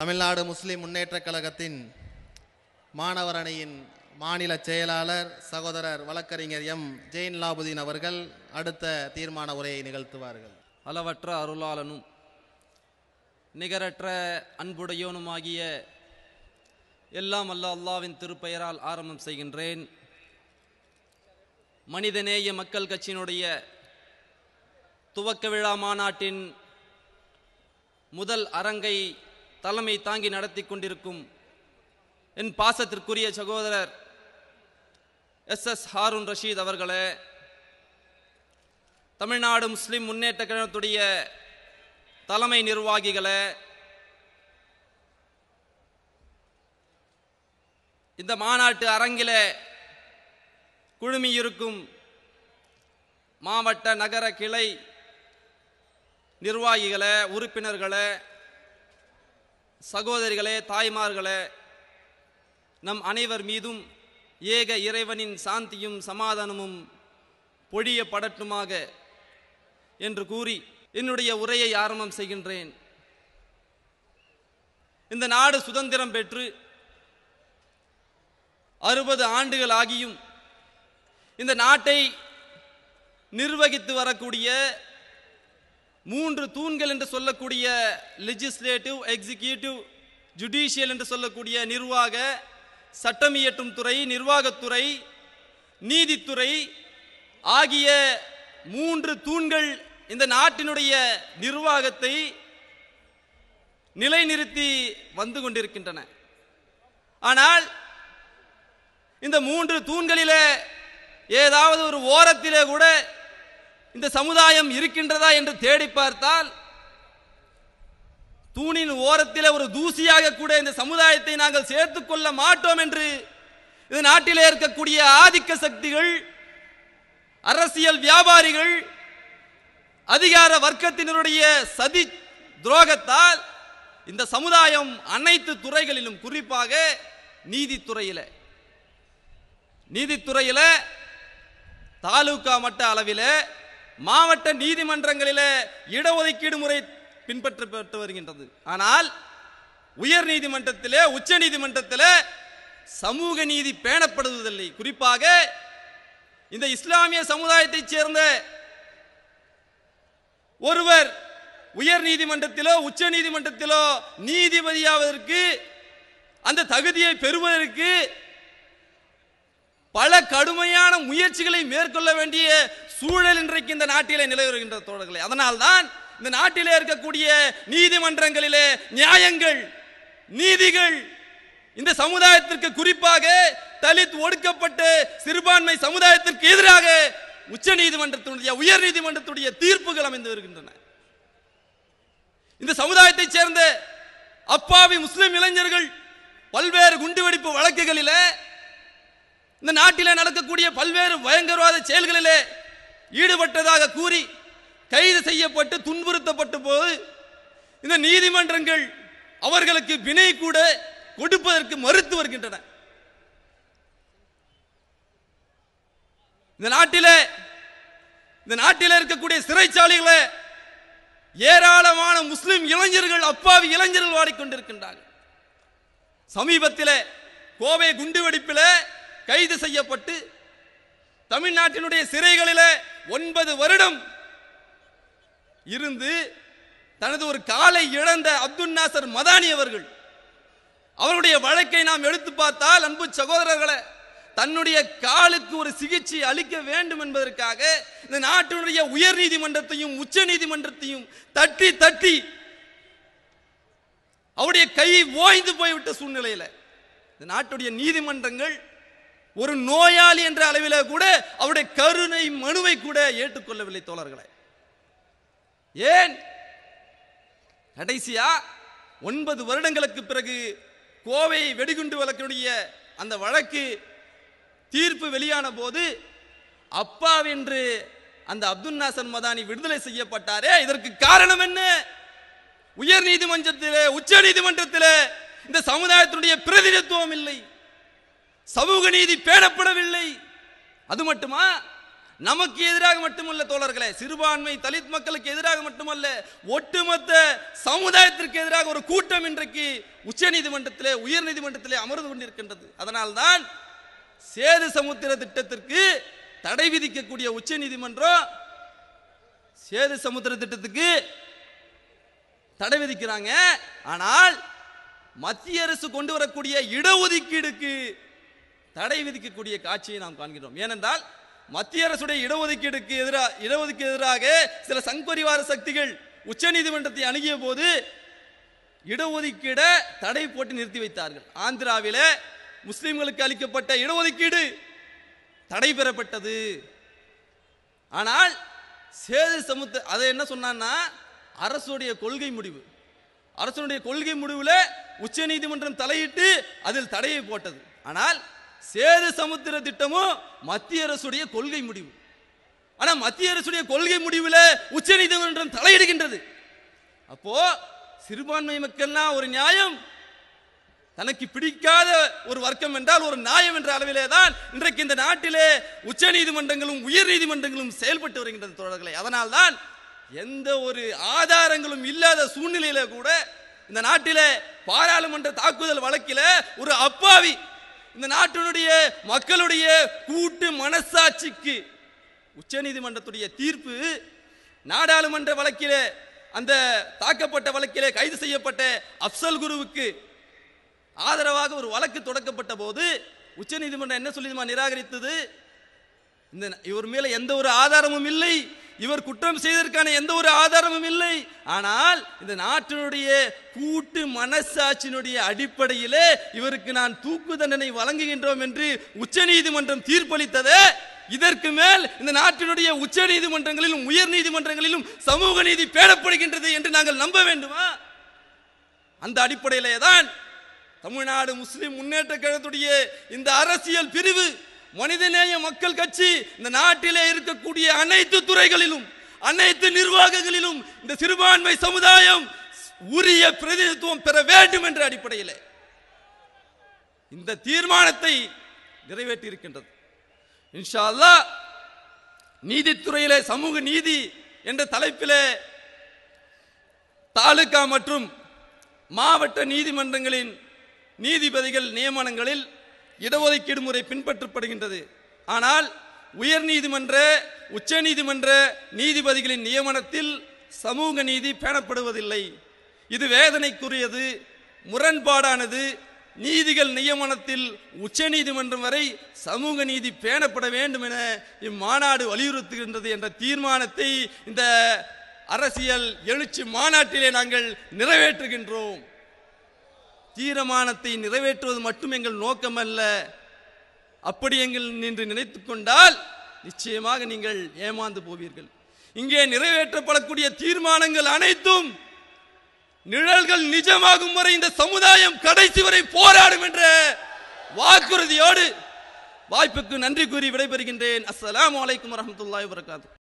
தமிழ்நாடு முஸ்லிம் முன்னேற்றக் கழகத்தின் மாணவர் அணியின் மாநில செயலாளர் சகோதரர் வழக்கறிஞர் எம். ஜெயின் லாபுதீன் அவர்கள் அடுத்த தீர்மான உரையை நிகழ்த்துவார்கள். அளவற்ற அருளாளனும் நிகரற்ற அன்புடையோனுமாகிய எல்லாம் அல்ல அல்லாவின் திருப்பெயரால் ஆரம்பம் செய்கின்றேன். மனிதநேய மக்கள் கட்சியினுடைய துவக்க விழா மாநாட்டின் முதல் அரங்கை தலைமை தாங்கி நடத்தி கொண்டிருக்கும் என் பாசத்திற்குரிய சகோதரர் எஸ் எஸ் ஹாரூன் ரஷீத் அவர்களே தமிழ்நாடு முஸ்லிம் முன்னேற்ற கழகத்துடைய தலைமை நிர்வாகிகளே இந்த மாநாட்டு அரங்கில குழுமியிருக்கும் மாவட்ட நகர கிளை நிர்வாகிகளை உறுப்பினர்களை சகோதரிகளே தாய்மார்களே நம் அனைவர் மீதும் ஏக இறைவனின் சாந்தியும் சமாதானமும் பொழியப்படட்டுமாக என்று கூறி என்னுடைய உரையை ஆரம்பம் செய்கின்றேன். இந்த நாடு சுதந்திரம் பெற்று அறுபது ஆண்டுகள் ஆகியும் இந்த நாட்டை நிர்வகித்து வரக்கூடிய மூன்று தூண்கள் என்று சொல்லக்கூடிய லெஜிஸ்லேட்டிவ் எக்ஸிகியூட்டிவ் ஜுடிஷியல் என்று சொல்லக்கூடிய நிர்வாக சட்டம் இயற்றும் துறை நிர்வாகத்துறை நீதித்துறை ஆகிய மூன்று தூண்கள் இந்த நாட்டினுடைய நிர்வாகத்தை நிலைநிறுத்தி வந்து கொண்டிருக்கின்றன. ஆனால் இந்த மூன்று தூண்களிலே ஏதாவது ஒரு ஓரத்திலே கூட இந்த சமுதாயம் இருக்கின்றதா என்று தேடி பார்த்தால் தூணின் ஓரத்தில் ஒரு தூசியாக கூட இந்த சமுதாயத்தை நாங்கள் சேர்த்துக் கொள்ள மாட்டோம் என்று இது நாட்டிலே இருக்கக்கூடிய ஆதிக்க சக்திகள் அரசியல் வியாபாரிகள் அதிகார வர்க்கத்தினருடைய சதி துரோகத்தால் இந்த சமுதாயம் அனைத்து துறைகளிலும் குறிப்பாக நீதித்துறையில. நீதித்துறையில தாலுகா மட்ட அளவிலே மாவட்ட நீதிமன்றங்களிலே இடஒதுக்கீடு முறை பின்பற்றப்பட்டு வருகின்றது. ஆனால் உயர் நீதிமன்றத்திலே உச்ச நீதிமன்றத்திலே சமூக நீதி பேணப்படுவதில்லை. குறிப்பாக இந்த இஸ்லாமிய சமுதாயத்தைச் சேர்ந்த ஒருவர் உயர் நீதிமன்றத்திலோ உச்ச நீதிமன்றத்திலோ நீதிபதியாவதற்கு அந்த தகுதியை பெறுவதற்கு பல கடுமையான முயற்சிகளை மேற்கொள்ள வேண்டிய சூழல் இன்றைக்கு இந்த நாட்டிலே நிலவி வருகின்ற தோழர்களே. அதனால்தான் இந்த நாட்டிலே இருக்கக்கூடிய நீதிமன்றங்களிலே நியாயங்கள் நீதிகள் இந்த சமுதாயத்திற்கு குறிப்பாக தலித் ஒடுக்கப்பட்டு சிறுபான்மை சமுதாயத்திற்கு எதிராக உச்ச நீதிமன்றத்தினுடைய உயர் நீதிமன்றத்துடைய தீர்ப்புகள் அமைந்து வருகின்றன. இந்த சமுதாயத்தை சேர்ந்த அப்பாவி முஸ்லிம் இளைஞர்கள் பல்வேறு குண்டுவெடிப்பு வழக்குகளிலே இந்த நாட்டிலே நடக்கக்கூடிய பல்வேறு பயங்கரவாத செயல்களிலே ஈடுபட்டதாக கூறி கைது செய்யப்பட்டு துன்புறுத்தப்பட்ட போது இந்த நீதிமன்றங்கள் அவர்களுக்கு வினை கூட கொடுப்பதற்கு மறுத்து வருகின்றன. இந்த நாட்டில இந்த நாட்டில இருக்கக்கூடிய சிறைச்சாலைகளை ஏராளமான முஸ்லிம் இளைஞர்கள் அப்பாவி இளைஞர்கள் வாடிக்கொண்டிருக்கின்றார்கள். சமீபத்திலே கோவை குண்டுவெடிப்பில் கைது செய்யப்பட்டு தமிழ்நாட்டினுடைய சிறைகளில் ஒன்பது வருடம் இருந்து தனது ஒரு காலை இழந்த அப்துல் நாசர் மதானி அவர்கள். அவருடைய வழக்கை நாம் எடுத்து பார்த்தால் அன்பு சகோதரர்களை தன்னுடைய காலுக்கு ஒரு சிகிச்சை அளிக்க வேண்டும் என்பதற்காக இந்த நாட்டினுடைய உயர் நீதிமன்றத்தையும் உச்ச நீதிமன்றத்தையும் தட்டி தட்டி அவருடைய கை ஓய்ந்து போய்விட்ட சூழ்நிலையில் இந்த நாட்டுடைய நீதிமன்றங்கள் ஒரு நோயாளி என்ற அளவில கூட அவருடைய கருணை மனுவை கூட ஏற்றுக்கொள்ளவில்லை தோழர்களை. ஏன்? கடைசியா ஒன்பது வருடங்களுக்கு பிறகு கோவை வெடிகுண்டு வழக்கினுடைய அந்த வழக்கு தீர்ப்பு வெளியான போது அப்பாவென்று அந்த அப்துல் நாசர் மதானி விடுதலை செய்யப்பட்டாரே இதற்கு காரணம் என்ன? உயர் நீதிமன்றத்திலே உச்ச நீதிமன்றத்திலே இந்த சமுதாயத்தினுடைய பிரதிநிதித்துவம் இல்லை. சமூக நீதி பேணப்படவில்லை. அது மட்டுமா? நமக்கு எதிராக மட்டுமல்ல தோழர்களே சிறுபான்மை தலித் மக்களுக்கு எதிராக மட்டுமல்ல ஒட்டுமொத்த சமுதாயத்திற்கு எதிராக ஒரு கூட்டம் இன்றைக்கு உச்ச நீதிமன்றத்திலே உயர் நீதிமன்றத்திலே அமர்ந்து கொண்டிருக்கின்றது. அதனால்தான் சேது சமுத்திர திட்டத்திற்கு தடை விதிக்கக்கூடிய உச்ச நீதிமன்றம் சேது சமுத்திர திட்டத்துக்கு தடை விதிக்கிறாங்க. ஆனால் மத்திய அரசு கொண்டு வரக்கூடிய இடஒதுக்கீடுக்கு தடை விதிக்கக்கூடிய காட்சியை நாம் காண்கிறோம். ஏனென்றால் மத்திய அரசுடைய இடஒதுக்கீடுக்கு எதிராக இடஒதுக்கு எதிராக சில சங்பரிவார சக்திகள் உச்ச நீதிமன்றத்தை அணுகிய போது இடஒதுக்கீட தடை போட்டு நிறுத்தி வைத்தார்கள். ஆந்திராவில் முஸ்லிம்களுக்கு அளிக்கப்பட்ட இடஒதுக்கீடு தடை பெறப்பட்டது. ஆனால் சேது சமுத்த அதை என்ன சொன்னான்னா அரசுடைய கொள்கை முடிவு. அரசனுடைய கொள்கை முடிவில் உச்ச நீதிமன்றம் தலையிட்டு அதில் தடையை போட்டது. ஆனால் சேது சமுத்திர திட்டமும் மத்திய அரசுடைய கொள்கை முடிவு. ஆனா மத்திய அரசுடைய கொள்கை முடிவில் உச்ச நீதிமன்றம் தலையிடுகின்றது. அப்போ சிறுபான்மை மக்கள்னா ஒரு நியாயம். தனக்கு பிடிக்காத ஒரு வர்க்கம் என்றால் ஒரு நியாயம் என்ற அளவிலே தான் இன்றைக்கு இந்த நாட்டிலே உச்ச நீதிமன்றங்களும் உயர் நீதிமன்றங்களும் செயல்பட்டு வருகின்றது தோழர்களே. அதனால்தான் எந்த ஒரு ஆதாரங்களும் இல்லாத சூழ்நிலையில கூட இந்த நாட்டிலே பாராளுமன்ற தாக்குதல் வழக்கில ஒரு அப்பாவி இந்த நாட்டினுடைய மக்களுடைய கூட்டு மனசாட்சிக்கு உச்சநீதிமன்றத்துடைய தீர்ப்பு நாடாளுமன்ற வழக்கிலே அந்த தாக்கப்பட்ட வழக்கிலே கைது செய்யப்பட்ட அப்சல் குருவுக்கு ஆதரவாக ஒரு வழக்கு தொடக்கப்பட்ட போது உச்சநீதிமன்றம் என்ன சொல்லிதுமா நிராகரித்தது? இந்த இவர் மேல எந்த ஒரு ஆதாரமும் இல்லை. இவர் குற்றம் செய்ததற்கான எந்த ஒரு ஆதாரமும் இல்லை. ஆனால் இந்த நாட்டினுடைய கூட்டு மனசாட்சியினுடைய அடிப்படையிலே இவருக்கு நான் தூக்கு தண்டனை வழங்குகின்றோம் என்று உச்சநீதிமன்றம் தீர்ப்பளித்ததே. இதற்கு மேல் இந்த நாட்டினுடைய உச்ச நீதிமன்றங்களிலும் உயர் நீதிமன்றங்களிலும் சமூக நீதி பேணப்படுகின்றது என்று நாங்கள் நம்ப வேண்டுமா? அந்த அடிப்படையிலே தான் தமிழ்நாடு முஸ்லிம் முன்னேற்ற கழகத்துடைய இந்த அரசியல் பிரிவு மனிதநேய மக்கள் கட்சி இந்த நாட்டிலே இருக்கக்கூடிய அனைத்து துறைகளிலும் அனைத்து நிர்வாகங்களிலும் இந்த சிறுபான்மை சமுதாயம் உரிய பிரதிநிதித்துவம் பெற வேண்டும் என்ற அடிப்படையில் இந்த தீர்மானத்தை நிறைவேற்றி இருக்கின்றது இன்ஷா அல்லாஹ் நீதித்துறையிலே சமூக நீதி என்ற தலைப்பிலே தாலுகா மற்றும் மாவட்ட நீதிமன்றங்களின் நீதிபதிகள் நியமனங்களில் இடஒதுக்கீடு முறை பின்பற்றப்படுகின்றது. ஆனால் உயர் நீதிமன்ற உச்ச நீதிமன்ற நீதிபதிகளின் நியமனத்தில் சமூக நீதி பேணப்படுவதில்லை. இது வேதனைக்குரியது முரண்பாடானது. நீதிகள் நியமனத்தில் உச்ச நீதிமன்றம் வரை சமூக நீதி பேணப்பட வேண்டும் என இம்மாநாடு வலியுறுத்துகின்றது என்ற தீர்மானத்தை இந்த அரசியல் எழுச்சி மாநாட்டிலே நாங்கள் நிறைவேற்றுகின்றோம். தீர்மானத்தை நிறைவேற்றுவது மட்டும் எங்கள் நோக்கமல்ல. அப்படி எங்கள் நின்று நினைத்து கொண்டால் நிச்சயமாக நீங்கள் ஏமாந்து போவீர்கள். இங்கே நிறைவேற்றப்படக்கூடிய தீர்மானங்கள் அனைத்தும் நிழல்கள் நிஜமாகும் வரை இந்த சமுதாயம் கடைசி வரை போராடும் என்ற வாக்குறுதியோடு வாய்ப்புக்கு நன்றி கூறி விடைபெறுகின்றேன். அஸ்லாம் வலைக்கம் வரஹ்மத்துல்லாஹி வரகாத்து